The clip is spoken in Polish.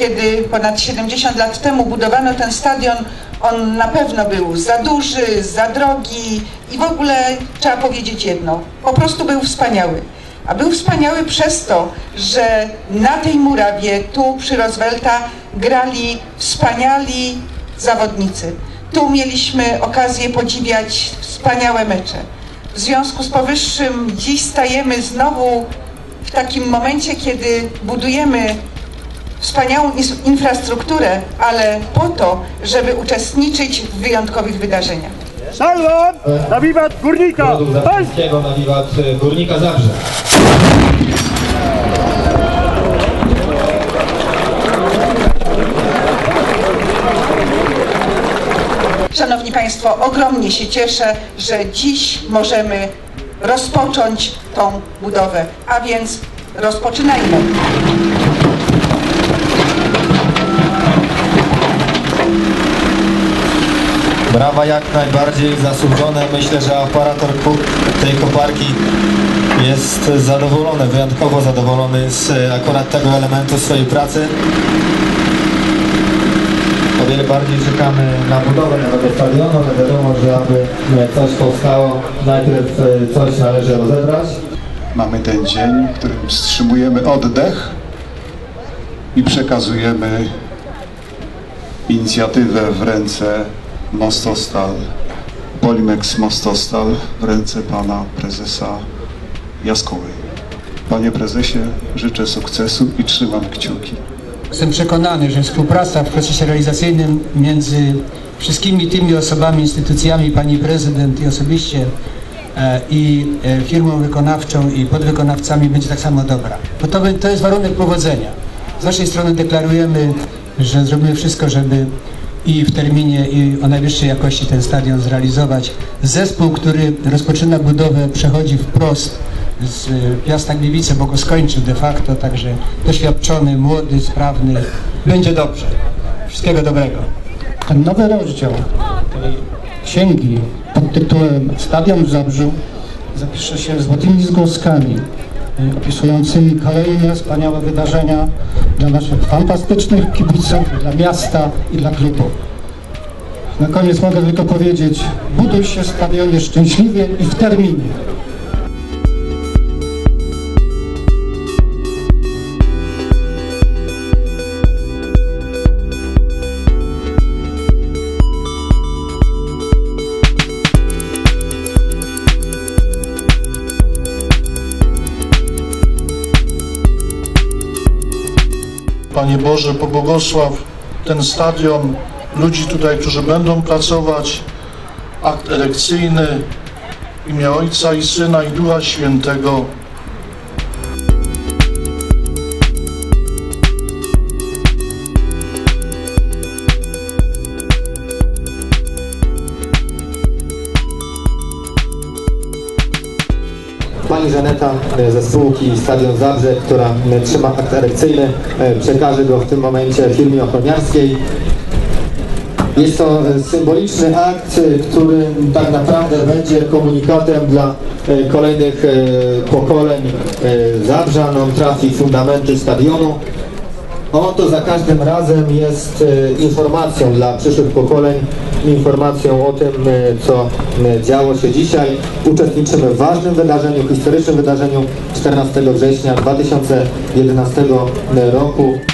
kiedy ponad 70 lat temu budowano ten stadion, on na pewno był za duży, za drogi i w ogóle trzeba powiedzieć jedno, po prostu był wspaniały. A był wspaniały przez to, że na tej murawie, tu przy Roosevelta, grali wspaniali zawodnicy. Tu mieliśmy okazję podziwiać wspaniałe mecze. W związku z powyższym dziś stajemy znowu w takim momencie, kiedy budujemy wspaniałą infrastrukturę, ale po to, żeby uczestniczyć w wyjątkowych wydarzeniach. Salwa! Na wiwat górnika! Na wiwat e, Górnika Zabrze. Szanowni Państwo, ogromnie się cieszę, że dziś możemy rozpocząć tą budowę, a więc rozpoczynajmy. Brawa jak najbardziej zasłużone. Myślę, że operator ku- tej koparki jest zadowolony, wyjątkowo zadowolony z e, akurat tego elementu swojej pracy. O wiele bardziej czekamy na budowę nowego stadionu, ale wiadomo, że aby e, coś powstało, najpierw e, coś należy rozebrać. Mamy ten dzień, w którym wstrzymujemy oddech i przekazujemy inicjatywę w ręce Mostostal, Polimex Mostostal w ręce pana prezesa Jaskowej. Panie prezesie, życzę sukcesu i trzymam kciuki. Jestem przekonany, że współpraca w procesie realizacyjnym między wszystkimi tymi osobami, instytucjami, pani prezydent i osobiście e, i e, firmą wykonawczą i podwykonawcami będzie tak samo dobra. Bo to, to jest warunek powodzenia. Z naszej strony deklarujemy, że zrobimy wszystko, żeby i w terminie i o najwyższej jakości ten stadion zrealizować. Zespół, który rozpoczyna budowę przechodzi wprost z y, Piasta Gliwice, bo go skończył de facto, także doświadczony, młody, sprawny. Będzie dobrze. Wszystkiego dobrego. Ten nowy rozdział tej księgi pod tytułem Stadion w Zabrzu zapisze się złotymi zgłoskami y, opisującymi kolejne wspaniałe wydarzenia dla naszych fantastycznych kibiców, dla miasta i dla klubu. Na koniec mogę tylko powiedzieć, buduj się stadionie szczęśliwie i w terminie. Panie Boże, pobłogosław ten stadion, ludzi tutaj, którzy będą pracować, akt elekcyjny, w imię Ojca i Syna i Ducha Świętego. Pani Żaneta e, ze spółki Stadion Zabrze, która e, trzyma akt erekcyjny, e, przekaże go w tym momencie firmie ochroniarskiej. Jest to symboliczny akt, który tak naprawdę będzie komunikatem dla kolejnych pokoleń e, Zabrza. No, trafi fundamenty stadionu. On to za każdym razem jest e, informacją dla przyszłych pokoleń, informacją o tym, e, co działo się dzisiaj. Uczestniczymy w ważnym wydarzeniu, historycznym wydarzeniu 14 września 2011 roku.